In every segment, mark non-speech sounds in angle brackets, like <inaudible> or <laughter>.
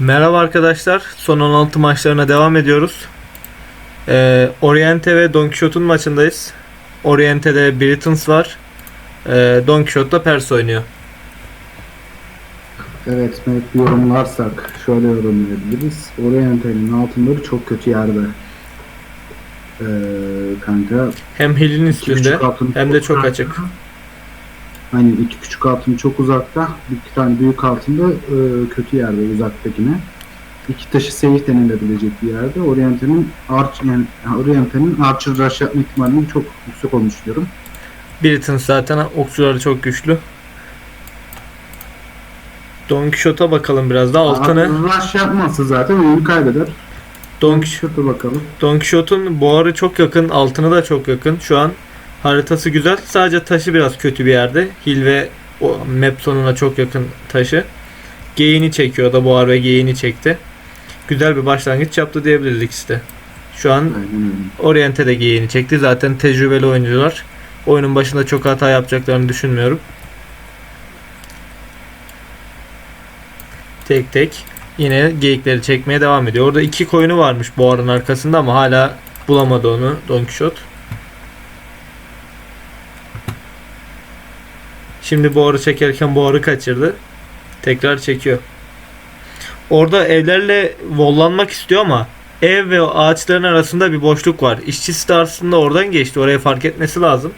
Merhaba arkadaşlar. Son 16 maçlarına devam ediyoruz. Ee, Oriente ve Don Quixote'un maçındayız. Oriente'de Britons var. Ee, Don Quixote'da Pers oynuyor. Evet, Mehmet yorumlarsak şöyle yorumlayabiliriz. Oriental'in altınları çok kötü yerde. Ee, kanka. Hem küçük üstünde hem de çok açık. Hani iki küçük altın çok uzakta. Bir tane büyük altın da e, kötü yerde uzaktakine. İki taşı seyir denilebilecek bir yerde. Oriental'in arch yani Oriental'in Archer rush yapma ihtimalinin çok yüksek olmuş diyorum. Britons zaten okçuları çok güçlü. Don Quixote'a bakalım biraz daha. Altını Rush yapmazsa zaten oyunu kaybeder. Don, Quix- Şurada bakalım. Don Quixote'un buharı çok yakın, altını da çok yakın. Şu an haritası güzel. Sadece taşı biraz kötü bir yerde. Hil ve o map sonuna çok yakın taşı. Geyini çekiyor da buhar ve geyini çekti. Güzel bir başlangıç yaptı diyebiliriz ikisi de. Şu an. Oriente de geyini çekti. Zaten tecrübeli oyuncular. Oyunun başında çok hata yapacaklarını düşünmüyorum. Tek tek yine geyikleri çekmeye devam ediyor. Orada iki koyunu varmış buharın arkasında ama hala bulamadı onu Don Quixote. Şimdi buharı çekerken buharı kaçırdı. Tekrar çekiyor. Orada evlerle vollanmak istiyor ama ev ve ağaçların arasında bir boşluk var. İşçisi de aslında oradan geçti. Oraya fark etmesi lazım.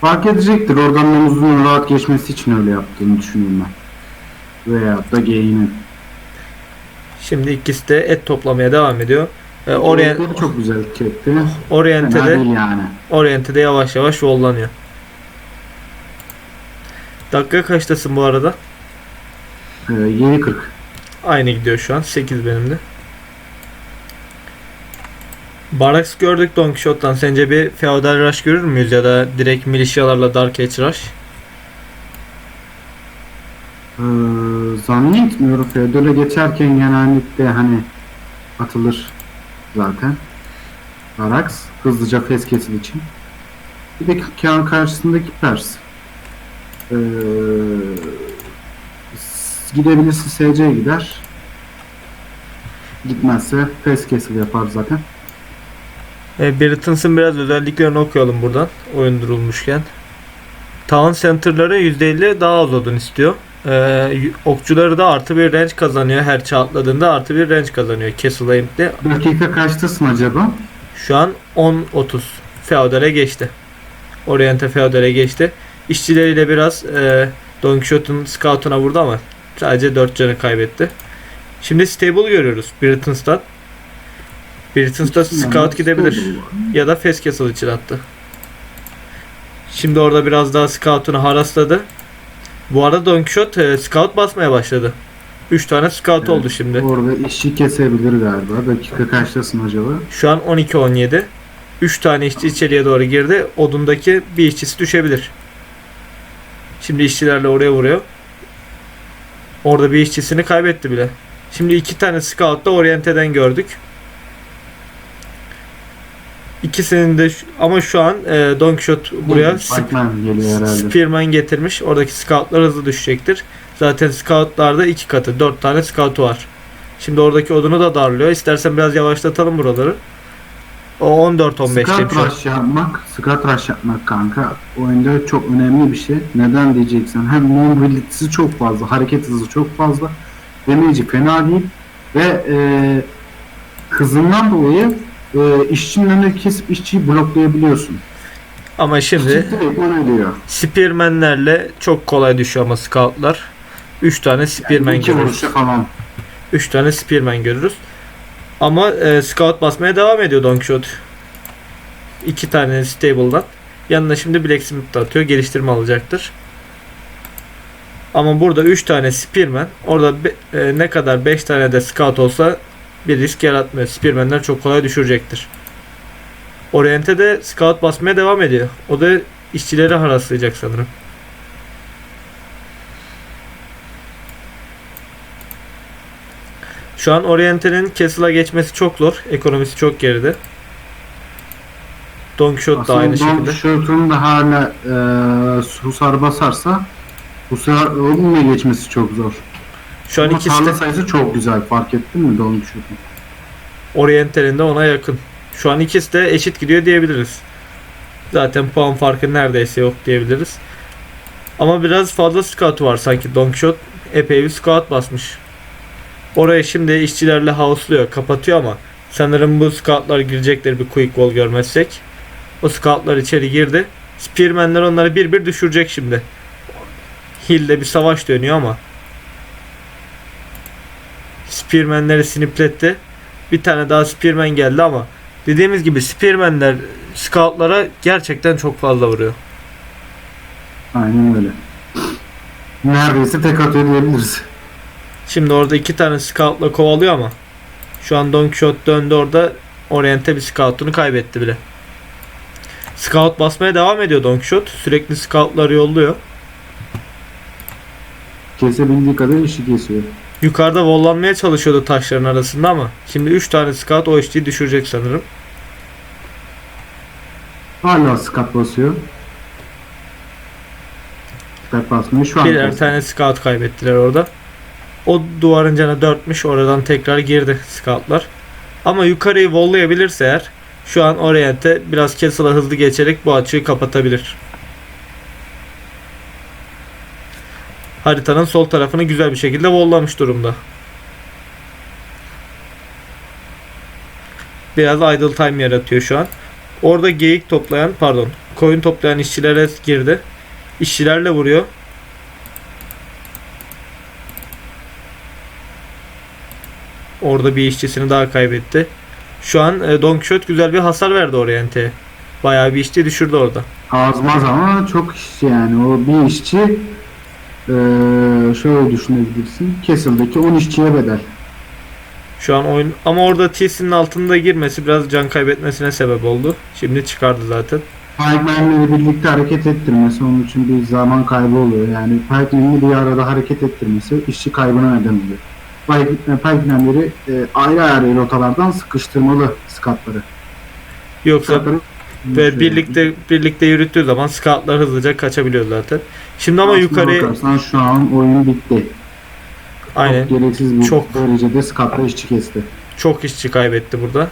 Fark edecektir. Oradan omuzunun rahat geçmesi için öyle yaptığını düşünüyorum ben. Veya da geyinin. Şimdi ikisi de et toplamaya devam ediyor. Ee, Orient, çok güzel çekti. Oriente'de, yani. Oriente'de yavaş yavaş vollanıyor. Dakika kaçtasın bu arada? Ee, 7.40. Aynı gidiyor şu an. 8 benim de. Barracks gördük Don Quixote'dan. Sence bir Feodal Rush görür müyüz ya da direkt milisyalarla Dark Age Rush? Ee, zannetmiyorum. Feodal'e geçerken genellikle hani atılır zaten. Arax hızlıca fes kesil için. Bir de karşısındaki Pers. Ee, gidebilirse SC gider. Gitmezse fes kesil yapar zaten. E, Britons'ın biraz özelliklerini okuyalım buradan. Oyun durulmuşken. Town Center'ları %50 daha az odun istiyor. E, okçuları da artı bir range kazanıyor. Her çağ atladığında artı bir range kazanıyor. Castle Aim'de. Dakika kaçtasın acaba? Şu an 10-30. Feodal'e geçti. Oriente Feodal'e geçti. İşçileriyle biraz e, Don Quixote'un scout'una vurdu ama sadece 4 canı kaybetti. Şimdi stable görüyoruz Britons'tan. Britons'ta scout gidebilir. Ya da Fes Castle için attı. Şimdi orada biraz daha scout'unu harasladı. Bu arada Don Quixote e, scout basmaya başladı. 3 tane scout Evet. oldu şimdi. Orada işçi kesebilir galiba. Dakika kaçtasın acaba? Şu an 12-17. 3 tane işçi içeriye doğru girdi. Odundaki bir işçisi düşebilir. Şimdi işçilerle oraya vuruyor. Orada bir işçisini kaybetti bile. Şimdi iki tane scout da Oriente'den gördük. İkisinin de ama şu an e, Don Quixote buraya sp- Batman geliyor herhalde. Spearman getirmiş. Oradaki scoutlar hızlı düşecektir. Zaten scoutlarda iki katı. Dört tane scoutu var. Şimdi oradaki odunu da darlıyor. İstersen biraz yavaşlatalım buraları. O 14-15 Scout demiş. rush yapmak, scout rush yapmak kanka oyunda çok önemli bir şey. Neden diyeceksin? Hem mobilitesi çok fazla, hareket hızı çok fazla. Demeyici fena değil. Ve e, hızından dolayı e, işçinin önüne kesip işçiyi bloklayabiliyorsun. Ama şimdi İşçi direkt ölüyor. Spearman'lerle çok kolay düşüyor ama scoutlar. 3 tane Spearman Yani iki görürüz. vuruşa falan. 3 tane Spearman görürüz. Ama e, scout basmaya devam ediyor Don Quixote. 2 tane stable'dan. Yanına şimdi Blacksmith de atıyor. Geliştirme alacaktır. Ama burada 3 tane Spearman. Orada be- e, ne kadar 5 tane de scout olsa bir risk yaratmıyor. Spearman'ler çok kolay düşürecektir. Oriente de scout basmaya devam ediyor. O da işçileri haraslayacak sanırım. Şu an Oriente'nin Castle'a geçmesi çok zor. Ekonomisi çok geride. Don Quixote da aynı Aslında Don şekilde. Quixote'un da hala e, Husar basarsa Husar onunla geçmesi çok zor. Şu an Ama ikisi tarla de sayısı çok güzel fark ettin mi Don Quixote'un? Oriental'in de ona yakın. Şu an ikisi de eşit gidiyor diyebiliriz. Zaten puan farkı neredeyse yok diyebiliriz. Ama biraz fazla scout var sanki Don Quixote epey bir scout basmış. Oraya şimdi işçilerle house'luyor, kapatıyor ama sanırım bu scoutlar girecekler bir quick wall görmezsek. O scoutlar içeri girdi. Spearman'ler onları bir bir düşürecek şimdi. Hill'de bir savaş dönüyor ama Spearman'leri snipletti. Bir tane daha Spearman geldi ama dediğimiz gibi Spearman'ler scoutlara gerçekten çok fazla vuruyor. Aynen öyle. Neredeyse tek atıyor diyebiliriz. Şimdi orada iki tane scoutla kovalıyor ama şu an Don Quixote döndü orada Oriente bir scoutunu kaybetti bile. Scout basmaya devam ediyor Don Quixote. Sürekli scoutları yolluyor. Kesebildiği kadar işi kesiyor. Yukarıda vollanmaya çalışıyordu taşların arasında ama şimdi 3 tane scout o işçiyi düşürecek sanırım. Hala skat basıyor. Skat basmıyor şu an. Birer tane scout kaybettiler orada. O duvarın canı 4'müş. Oradan tekrar girdi scoutlar. Ama yukarıyı vollayabilirse eğer şu an Oriente biraz Castle'a hızlı geçerek bu açığı kapatabilir. Haritanın sol tarafını güzel bir şekilde vollamış durumda. Biraz idle time yaratıyor şu an. Orada geyik toplayan pardon koyun toplayan işçilere girdi. İşçilerle vuruyor. Orada bir işçisini daha kaybetti. Şu an e, Don Quixote güzel bir hasar verdi Oriente'ye. Bayağı bir işçi düşürdü orada. Azmaz ama çok işçi yani. O bir işçi eee, şöyle düşünebilirsin. Castle'daki 10 işçiye bedel. Şu an oyun ama orada TC'nin altında girmesi biraz can kaybetmesine sebep oldu. Şimdi çıkardı zaten. Pikeman'leri birlikte hareket ettirmesi onun için bir zaman kaybı oluyor. Yani Pikeman'leri bir arada hareket ettirmesi işçi kaybına neden oluyor. Pike- Pikeman'leri e, ayrı ayrı rotalardan sıkıştırmalı skatları. Yoksa Skatları ve birlikte birlikte yürüttüğü zaman scoutlar hızlıca kaçabiliyor zaten. Şimdi ama yukarı bakarsan şu an oyun bitti. aynen Çok gereksiz bir Çok. derecede skatla işçi kesti. çok işçi kaybetti burada.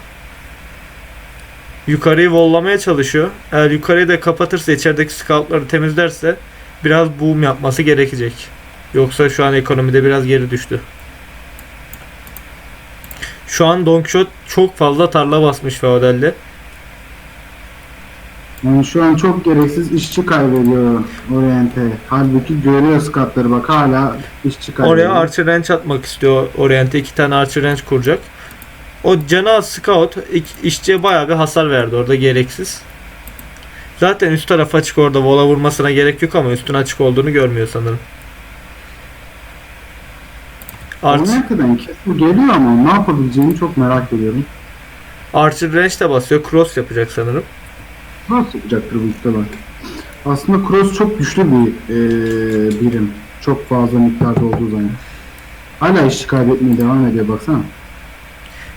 Yukarıyı vollamaya çalışıyor. Eğer yukarıyı da kapatırsa içerideki scoutları temizlerse biraz boom yapması gerekecek. Yoksa şu an ekonomide biraz geri düştü. Şu an Don Quixote çok fazla tarla basmış feodalde. Yani şu an çok gereksiz işçi kaybediyor Oriente. Halbuki görüyor skatları bak hala işçi kaybediyor. Oraya Archer Ranch atmak istiyor. Oriente iki tane Archer Ranch kuracak. O canı az scout işçiye bayağı bir hasar verdi orada gereksiz. Zaten üst taraf açık orada vola vurmasına gerek yok ama üstün açık olduğunu görmüyor sanırım. Archer, Oriente'den kesin geliyor ama ne yapabileceğini çok merak ediyorum. Archer Ranch de basıyor. Cross yapacak sanırım. Nasıl yapacaktır bu ihtimal? Aslında Cross çok güçlü bir eee, birim. Çok fazla miktarda olduğu zaman. Hala işçi kaybetmeye devam ediyor baksana.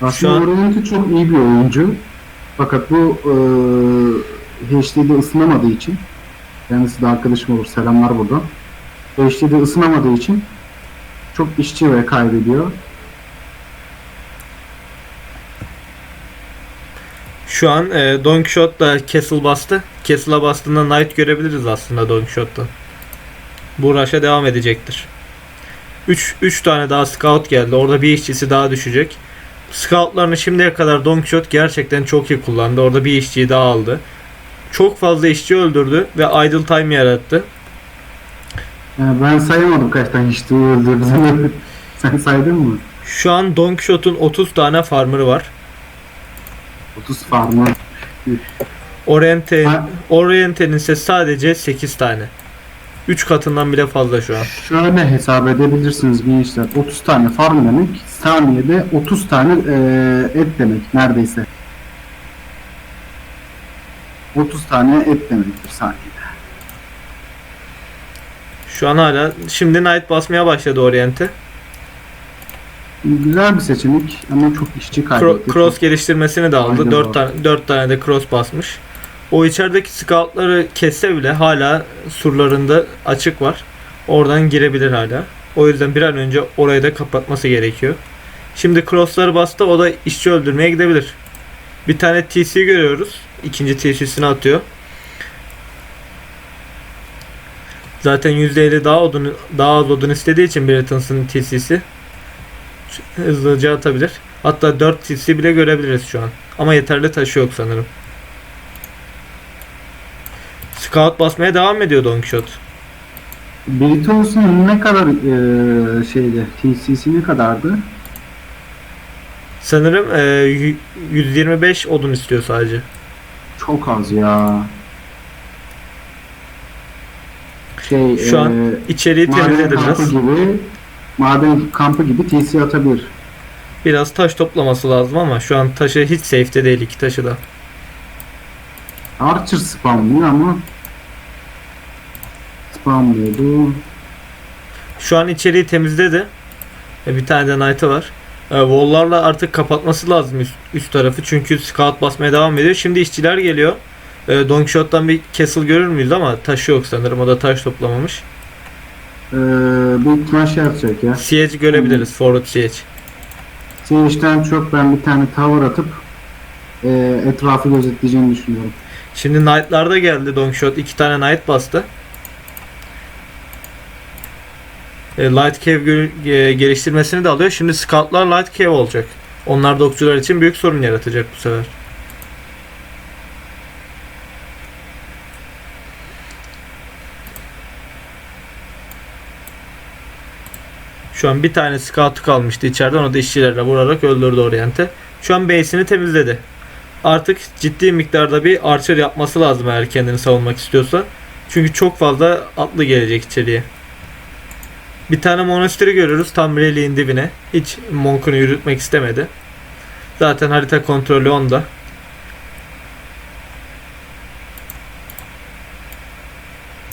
Aslında an- çok iyi bir oyuncu. Fakat bu eee HD'de ısınamadığı için kendisi de arkadaşım olur selamlar buradan. HD'de ısınamadığı için çok işçi ve kaybediyor. Şu an e, Don Quixote da Castle bastı. Castle'a bastığında Knight görebiliriz aslında Don Quixote'da. Bu rush'a devam edecektir. 3 3 tane daha scout geldi. Orada bir işçisi daha düşecek. Scoutlarını şimdiye kadar Don Quixote gerçekten çok iyi kullandı. Orada bir işçiyi daha aldı. Çok fazla işçi öldürdü ve idle time yarattı. Yani ben sayamadım kaç tane işçi öldürdüğünü. <laughs> Sen saydın mı? Şu an Don Quixote'un 30 tane farmer'ı var. 30 farmı. Oriente Ha. Oriente'nin ise sadece 8 tane. 3 katından bile fazla şu an. Şöyle hesap edebilirsiniz gençler. 30 tane farm demek saniyede 30 tane eee, et demek neredeyse. 30 tane et demektir saniyede. Şu an hala şimdi Knight basmaya başladı Oriente. Güzel bir seçenek ama çok işçi Cro- kaybetti. cross geliştirmesini de aldı. Aynen 4 o. tane 4 tane de cross basmış. O içerideki scoutları kesse bile hala surlarında açık var. Oradan girebilir hala. O yüzden bir an önce orayı da kapatması gerekiyor. Şimdi crossları bastı o da işçi öldürmeye gidebilir. Bir tane TC görüyoruz. İkinci TC'sini atıyor. Zaten %50 daha odun daha az odun istediği için Britons'ın TC'si hızlıca atabilir. Hatta 4 TC bile görebiliriz şu an. Ama yeterli taşı yok sanırım. Scout basmaya devam ediyor Don Quixote. Britos'un ne kadar e, şeyde TC'si ne kadardı? Sanırım e, y- 125 odun istiyor sadece. Çok az ya. Şey, Şu an e, İçeriği temizledi kampı biraz. gibi maden kampı gibi TC atabilir. Biraz taş toplaması lazım ama şu an taşı hiç safe'de değil iki taşı da. Archer spamlıyor ama spamlıyordu. Şu an içeriği temizledi. E, bir tane de knight'ı var. E, wall'larla artık kapatması lazım üst, üst tarafı. Çünkü scout basmaya devam ediyor. Şimdi işçiler geliyor. E, Don Quixote'dan bir castle görür müyüz ama taşı yok sanırım. O da taş toplamamış. Ee, büyük ihtimal şey yapacak ya. Siege görebiliriz. Forward siege. Siege'den çok ben bir tane tower atıp e, etrafı gözetleyeceğini düşünüyorum. Şimdi knight'lar da geldi. Don Quixote iki tane knight bastı. E, Light Cave e, geliştirmesini de alıyor. Şimdi scoutlar Light Cave olacak. Onlar da okçular için büyük sorun yaratacak bu sefer. Şu an bir tane scout kalmıştı içeride. Onu da işçilerle vurarak öldürdü Oriente. Şu an base'ini temizledi. Artık ciddi miktarda bir archer yapması lazım eğer kendini savunmak istiyorsa. Çünkü çok fazla atlı gelecek içeriye. Bir tane monasteri görürüz tam reliğin dibine. Hiç monkunu yürütmek istemedi. Zaten harita kontrolü onda.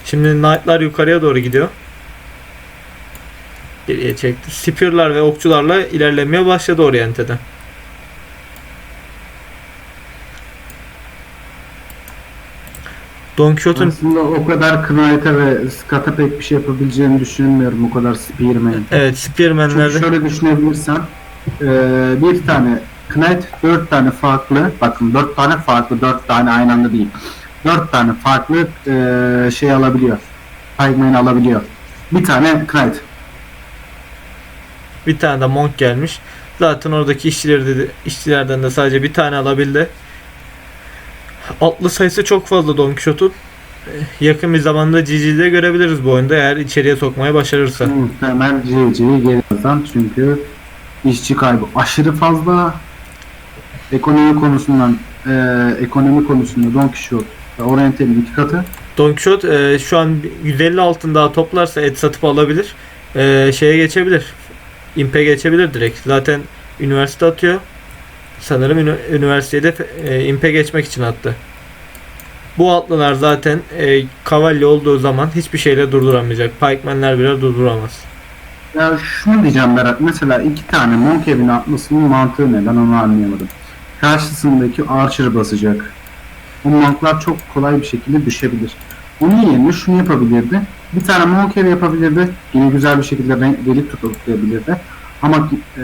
Şimdi knight'lar yukarıya doğru gidiyor. Geriye çekti. Spear'lar ve okçularla ilerlemeye başladı Oriente'de. Don Quixote'un Aslında o kadar Knight'a ve Scott'a pek bir şey yapabileceğini düşünmüyorum o kadar Spearman'in. evet Çünkü Spearman'lerde şöyle düşünebilirsen e, bir tane Knight dört tane farklı bakın dört tane farklı dört tane aynı anda değil. Dört tane farklı e, şey alabiliyor. Pikeman alabiliyor. Bir tane Knight. Bir tane de monk gelmiş. Zaten oradaki işçileri de, işçilerden de sadece bir tane alabildi. Atlı sayısı çok fazla Don Quixote'un. Yakın bir zamanda GG'de görebiliriz bu oyunda eğer içeriye sokmaya başarırsa. Muhtemel CC'yi geri kazan çünkü işçi kaybı aşırı fazla. Ekonomi konusundan e, ekonomi konusunda Don Quixote Oriental'in iki katı. Don Quixote e, şu an 150 altın daha toplarsa et satıp alabilir. E, şeye geçebilir. Imp'e geçebilir direkt. Zaten üniversite atıyor. Sanırım üniversitede e, Imp'e geçmek için attı. Bu atlılar zaten e, kavalye olduğu zaman hiçbir şeyle durduramayacak. Pikeman'ler bile durduramaz. Ya şunu diyeceğim Berat. Mesela iki tane Monk evine atmasının mantığı ne? Ben onu anlayamadım. Karşısındaki Archer basacak. O Monk'lar çok kolay bir şekilde düşebilir. Onun yerine şunu yapabilirdi. Bir tane Monk evi yapabilirdi. Yine güzel bir şekilde delik tutabilirdi. Ama e,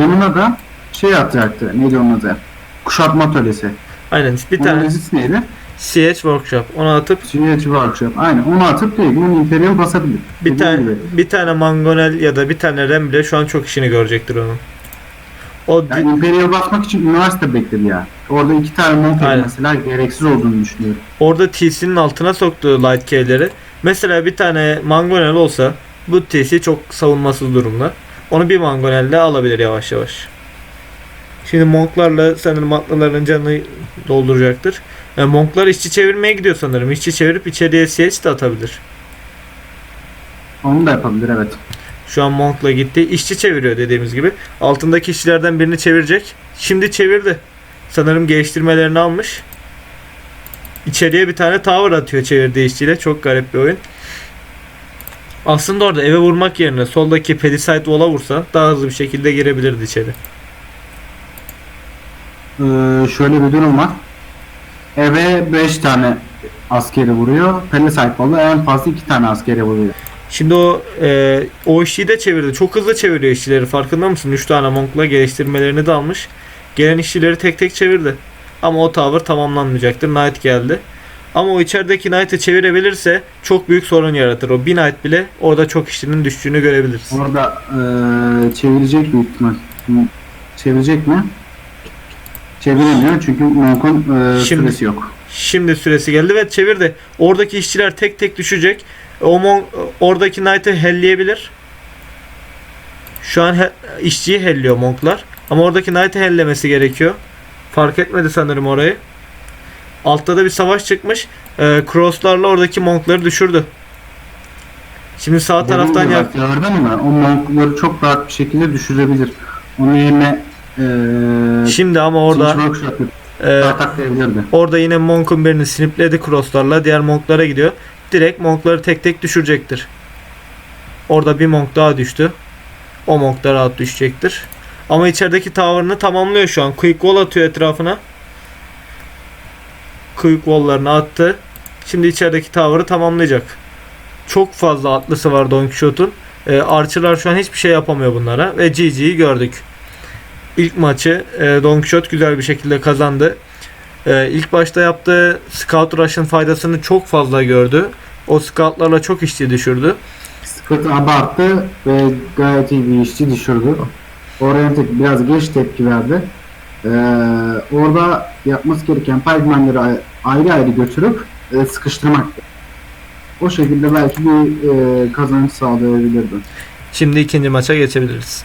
yanına da şey atacaktı. Neydi onun adı? Kuşatma atölyesi. Aynen bir Onun tane dizisi neydi? CH Workshop onu atıp CH Workshop. Aynen. Onu atıp direkt bunu Imperial basabilir. bir Dediğim tane gibi. bir tane Mangonel ya da bir tane Rem bile şu an çok işini görecektir onun. O Yani Imperial basmak için üniversite bekledi ya. Orada iki tane evi Aynen. mesela gereksiz olduğunu düşünüyorum. orada TC'nin altına soktuğu light key'leri mesela bir tane mangonel olsa bu TC çok savunmasız durumda. Onu bir mangonelle alabilir yavaş yavaş. Şimdi monklarla sanırım atlıların canını dolduracaktır. E, monklar işçi çevirmeye gidiyor sanırım. İşçi çevirip içeriye CH de atabilir. Onu da yapabilir evet. Şu an monkla gitti. İşçi çeviriyor dediğimiz gibi. Altındaki işçilerden birini çevirecek. Şimdi çevirdi. Sanırım geliştirmelerini almış. İçeriye bir tane tower atıyor çevirdiği işçiyle. Çok garip bir oyun. Aslında orada eve vurmak yerine soldaki Palisade wall'a vursa daha hızlı bir şekilde girebilirdi içeri. Ee, şöyle bir durum var. Eve 5 tane askeri vuruyor. Palisade Wall'a en fazla 2 tane askeri vuruyor. Şimdi o e, o işçiyi de çevirdi. Çok hızlı çeviriyor işçileri. Farkında mısın? 3 tane monkla geliştirmelerini de almış. Gelen işçileri tek tek çevirdi. Ama o tower tamamlanmayacaktır. Knight geldi. Ama o içerideki Knight'ı çevirebilirse çok büyük sorun yaratır. O bir Knight bile orada çok işçinin düştüğünü görebiliriz. Orada eee, çevirecek büyük ihtimal. Çevirecek mi? Çeviremiyor çünkü Monk'un Şimdi- süresi yok. Şimdi süresi geldi ve çevirdi. Oradaki işçiler tek tek düşecek. O mon, oradaki Knight'ı helleyebilir. Şu an he, işçiyi helliyor Monklar. Ama oradaki Knight'ı hellemesi gerekiyor. Fark etmedi sanırım orayı. Altta da bir savaş çıkmış. Ee, crosslarla oradaki Monkları düşürdü. Şimdi sağ taraftan Dediğim yak gibi bak, Gördün mü? O Monk'ları çok rahat bir şekilde düşürebilir. Onun yerine eee Şimdi ama orada e. Orada yine Monk'un birini snipledi crosslarla. Diğer Monk'lara gidiyor. Direkt Monk'ları tek tek düşürecektir. Orada bir Monk daha düştü. O Monk da rahat düşecektir. Ama içerideki tower'ını tamamlıyor şu an. Quick wall atıyor etrafına. Quick wall'larını attı. Şimdi içerideki tower'ı tamamlayacak. Çok fazla atlısı var Don Quixote'un. Ee, Archer'lar şu an hiçbir şey yapamıyor bunlara. Ve GG'yi gördük. İlk maçı e, Don Quixote güzel bir şekilde kazandı. Ee, ilk başta yaptığı Scout Rush'ın faydasını çok fazla gördü. O scoutlarla çok işçi düşürdü. Scott abarttı ve gayet iyi bir işçi düşürdü. Orientek biraz geç tepki verdi. Ee, orada yapması gereken pikemanları ay- ayrı ayrı götürüp e, sıkıştırmaktı. O şekilde belki bir e, kazanç sağlayabilirdi. Şimdi ikinci maça geçebiliriz.